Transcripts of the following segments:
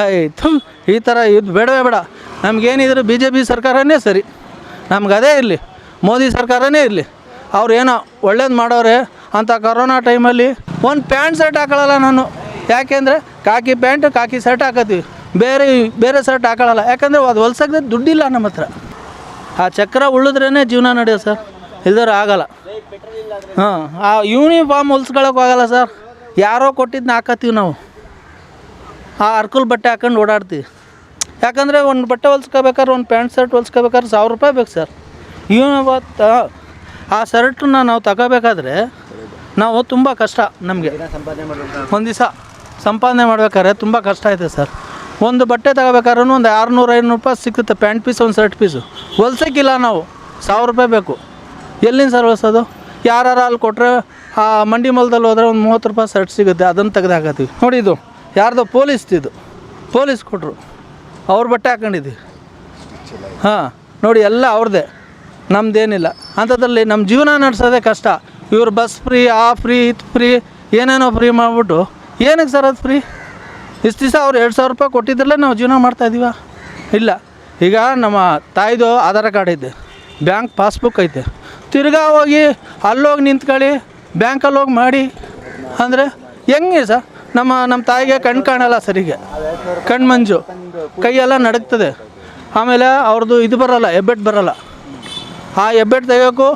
ಆಯ್ತು ಈ ಥರ ಇದು ಬೇಡವೇ ಬೇಡ. ನಮಗೇನಿದ್ರು ಬಿ ಜೆ ಪಿ ಸರ್ಕಾರನೇ ಸರಿ. ನಮ್ಗೆ ಅದೇ ಇರಲಿ. ಮೋದಿ ಸರ್ಕಾರನೇ ಇರಲಿ. ಅವ್ರು ಏನೋ ಒಳ್ಳೇದು ಮಾಡೋರೆ ಅಂಥ ಕೊರೋನಾ ಟೈಮಲ್ಲಿ ಒಂದು ಪ್ಯಾಂಟ್ ಶರ್ಟ್ ಹಾಕೊಳ್ಳಲ್ಲ ನಾನು. ಯಾಕೆಂದರೆ ಕಾಕಿ ಪ್ಯಾಂಟ್ ಕಾಕಿ ಶರ್ಟ್ ಹಾಕತ್ತೀವಿ. ಬೇರೆ ಬೇರೆ ಶರ್ಟ್ ಹಾಕೊಳ್ಳಲ್ಲ ಯಾಕಂದರೆ ಅದು ಹೊಲ್ಸಕ್ಕೆ ದುಡ್ಡಿಲ್ಲ ನಮ್ಮ ಹತ್ರ. ಆ ಚಕ್ರ ಉಳಿದ್ರೇ ಜೀವನ ನಡೆಯೋದು ಸರ್. ಇಲ್ದರೆ ಆಗಲ್ಲ. ಹಾಂ ಆ ಯೂನಿಫಾರ್ಮ್ ಹೊಲ್ಸ್ಕೊಳಕ್ಕೆ ಸರ್. ಯಾರೋ ಕೊಟ್ಟಿದ್ದನ್ನ ಹಾಕತ್ತೀವಿ ನಾವು. ಆ ಅರ್ಕುಲ್ ಬಟ್ಟೆ ಹಾಕೊಂಡು ಓಡಾಡ್ತೀವಿ. ಯಾಕಂದರೆ ಒಂದು ಬಟ್ಟೆ ಹೊಲ್ಸ್ಕೋಬೇಕಾದ್ರೆ ಒಂದು ಪ್ಯಾಂಟ್ ಶರ್ಟ್ ಹೊಲ್ಸ್ಕೋಬೇಕಾದ್ರೆ ಸಾವಿರ ರೂಪಾಯಿ ಬೇಕು ಸರ್. ಇವತ್ತು ಆ ಶರ್ಟನ್ನ ನಾವು ತಗೋಬೇಕಾದ್ರೆ ನಾವು ತುಂಬ ಕಷ್ಟ ನಮಗೆ. ಒಂದು ದಿವಸ ಸಂಪಾದನೆ ಮಾಡ್ಬೇಕಾದ್ರೆ ತುಂಬ ಕಷ್ಟ ಐತೆ ಸರ್. ಒಂದು ಬಟ್ಟೆ ತಗೋಬೇಕಾದ್ರೂ ಒಂದು ಆರುನೂರು, ಐನೂರು ರೂಪಾಯಿ ಸಿಕ್ಕುತ್ತೆ ಪ್ಯಾಂಟ್ ಪೀಸ್, ಒಂದು ಶರ್ಟ್ ಪೀಸು. ಹೊಲ್ಸೋಕ್ಕಿಲ್ಲ ನಾವು, ಸಾವಿರ ರೂಪಾಯಿ ಬೇಕು. ಎಲ್ಲಿಂದ ಸರ್ ಹೊಲ್ಸೋದು? ಯಾರು ಅಲ್ಲಿ ಕೊಟ್ಟರೆ ಆ, ಮಂಡಿ ಮೊಲದಲ್ಲಿ ಹೋದರೆ ಒಂದು ಮೂವತ್ತು ರೂಪಾಯಿ ಶರ್ಟ್ ಸಿಗುತ್ತೆ, ಅದನ್ನು ತೆಗೆದು ಹಾಕತ್ತೀವಿ ನೋಡಿ ಇದು. ಯಾರ್ದೋ ಪೊಲೀಸ್ದಿದು ಪೊಲೀಸ್ ಕೊಟ್ಟರು ಅವ್ರ ಬಟ್ಟೆ ಹಾಕೊಂಡಿದ್ದೀವಿ ಹಾಂ, ನೋಡಿ ಎಲ್ಲ ಅವ್ರದ್ದೇ ನಮ್ಮದೇನಿಲ್ಲ ಅಂಥದ್ರಲ್ಲಿ ನಮ್ಮ ಜೀವನ ನಡೆಸೋದೇ ಕಷ್ಟ. ಇವ್ರು ಬಸ್ ಫ್ರೀ ಆ ಫ್ರೀ ಇದು ಫ್ರೀ ಏನೇನೋ ಫ್ರೀ ಮಾಡಿಬಿಟ್ಟು. ಏನಕ್ಕೆ ಸರ್ ಅದು ಫ್ರೀ ಇಷ್ಟು ದಿವಸ ಅವ್ರು ಎರಡು ಸಾವಿರ ರೂಪಾಯಿ ಕೊಟ್ಟಿದ್ರಲ್ಲೇ ನಾವು ಜೀವನ ಮಾಡ್ತಾಯಿದ್ದೀವ ಇಲ್ಲ. ಈಗ ನಮ್ಮ ತಾಯಿದು ಆಧಾರ್ ಕಾರ್ಡ್ ಐತೆ. ಬ್ಯಾಂಕ್ ಪಾಸ್ಬುಕ್ ಐತೆ. ತಿರ್ಗಾ ಹೋಗಿ ಅಲ್ಲೋಗಿ ನಿಂತ್ಕೊಳ್ಳಿ. ಬ್ಯಾಂಕಲ್ಲಿ ಹೋಗಿ ಮಾಡಿ. ಅಂದರೆ ಹೆಂಗೆ ಸರ್? ನಮ್ಮ ನಮ್ಮ ತಾಯಿಗೆ ಕಣ್ಣು ಕಾಣಲ್ಲ ಸರಿಗೆ. ಕಣ್ಣು ಮಂಜು. ಕೈಯೆಲ್ಲ ನಡಗ್ತದೆ. ಆಮೇಲೆ ಅವ್ರದ್ದು ಇದು ಬರೋಲ್ಲ ಹೆಬ್ಬೆಟ್ಟು ಬರೋಲ್ಲ. ಆ ಹೆಬ್ಬೆಟ್ಟು ತೆಗಿಯೋಕು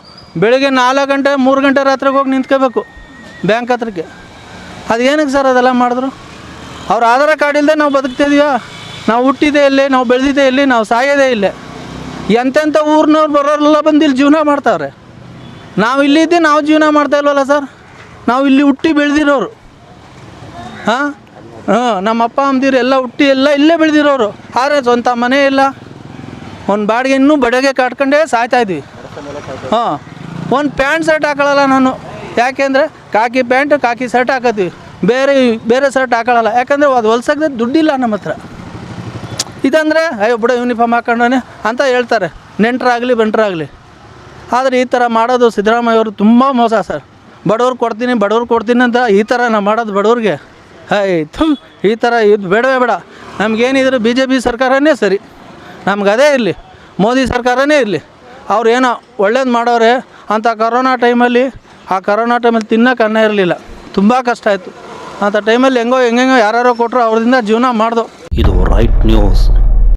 ಬೆಳಿಗ್ಗೆ ನಾಲ್ಕು ಗಂಟೆ, ಮೂರು ಗಂಟೆ ರಾತ್ರಿಗೆ ಹೋಗಿ ನಿಂತ್ಕೋಬೇಕು ಬ್ಯಾಂಕ್ ಹತ್ರಕ್ಕೆ. ಅದು ಏನಕ್ಕೆ ಸರ್ ಅದೆಲ್ಲ ಮಾಡಿದ್ರು? ಅವ್ರ ಆಧಾರ ಕಾರ್ಡ್ ಇಲ್ಲದೆ ನಾವು ಬದುಕ್ತಿದೀವಾ ನಾವು ಹುಟ್ಟಿದೆ ಇಲ್ಲಿ, ನಾವು ಬೆಳೆದಿದ್ದೆ ಇಲ್ಲಿ, ನಾವು ಸಾಯೋದೇ ಇಲ್ಲೇ. ಎಂತೆಂಥ ಊರಿನವ್ರು ಬರೋರೆಲ್ಲ ಬಂದು ಇಲ್ಲಿ ಜೀವನ ಮಾಡ್ತಾವ್ರೆ. ನಾವು ಇಲ್ಲಿದ್ದೆ ನಾವು ಜೀವನ ಮಾಡ್ತಾ ಇಲ್ವಲ್ಲ ಸರ್? ನಾವು ಇಲ್ಲಿ ಹುಟ್ಟಿ ಬೆಳೆದಿರೋರು. ಹಾಂ? ಹಾಂ, ನಮ್ಮ ಅಪ್ಪ ಅಮ್ಮದಿರು ಎಲ್ಲ ಹುಟ್ಟಿ ಎಲ್ಲ ಇಲ್ಲೇ ಬೆಳೆದಿರೋರು. ಆದರೆ ಸ್ವಂತ ಮನೆ ಇಲ್ಲ. ಒಂದು ಬಾಡಿಗೆ ಇನ್ನೂ ಬಡಗೆ ಕಟ್ಕೊಂಡೇ ಸಾಯ್ತಾ ಇದ್ವಿ. ಹಾಂ, ಒಂದು ಪ್ಯಾಂಟ್ ಶರ್ಟ್ ಹಾಕೊಳ್ಳಲ್ಲ ನಾನು. ಯಾಕೆಂದರೆ ಕಾಕಿ ಪ್ಯಾಂಟ್ ಕಾಕಿ ಶರ್ಟ್ ಹಾಕತ್ತೀವಿ ಬೇರೆ ಬೇರೆ ಶರ್ಟ್ ಹಾಕೊಳ್ಳಲ್ಲ ಯಾಕಂದರೆ ಅದು ಹೊಲ್ಸಕ್ಕೆ ದುಡ್ಡಿಲ್ಲ ನಮ್ಮ ಹತ್ರ. ಇದಂದರೆ, ಅಯ್ಯೋ ಬಿಡ ಯೂನಿಫಾರ್ಮ್ ಹಾಕೊಂಡವನೆ ಅಂತ ಹೇಳ್ತಾರೆ. ನೆಂಟರಾಗಲಿ, ಬಂಟರಾಗಲಿ. ಆದರೆ ಈ ಥರ ಮಾಡೋದು ಸಿದ್ದರಾಮಯ್ಯವರು ತುಂಬ ಮೋಸ ಸರ್. ಬಡವ್ರು ಕೊಡ್ತೀನಿ ಬಡವ್ರು ಕೊಡ್ತೀನಿ ಅಂತ ಈ ಥರ ನಾ ಮಾಡೋದು ಬಡವ್ರಿಗೆ. ಆಯ್ತು ಈ ಥರ ಇದು ಬೇಡವೇ ಬೇಡ. ನಮಗೇನಿದ್ರು ಬಿ ಜೆ ಪಿ ಸರ್ಕಾರನೇ ಸರಿ. ನಮ್ಗೆ ಅದೇ ಇರಲಿ. ಮೋದಿ ಸರ್ಕಾರನೇ ಇರಲಿ. ಅವ್ರು ಏನೋ ಒಳ್ಳೇದು ಮಾಡೋರೆ ಅಂಥ ಕರೋನಾ ಟೈಮಲ್ಲಿ, ಆ ಕರೋನಾ ಟೈಮಲ್ಲಿ ತಿನ್ನೋಕೆ ಅನ್ನ ಇರಲಿಲ್ಲ. ತುಂಬ ಕಷ್ಟ ಆಯಿತು. ಅಂಥ ಟೈಮಲ್ಲಿ ಹೆಂಗೋ ಹೆಂಗೆಂಗೋ ಯಾರ್ಯಾರೋ ಕೊಟ್ಟರು ಅವ್ರದಿಂದ ಜೀವನ ಮಾಡ್ದೋ. ಇದು ರೈಟ್ ನ್ಯೂಸ್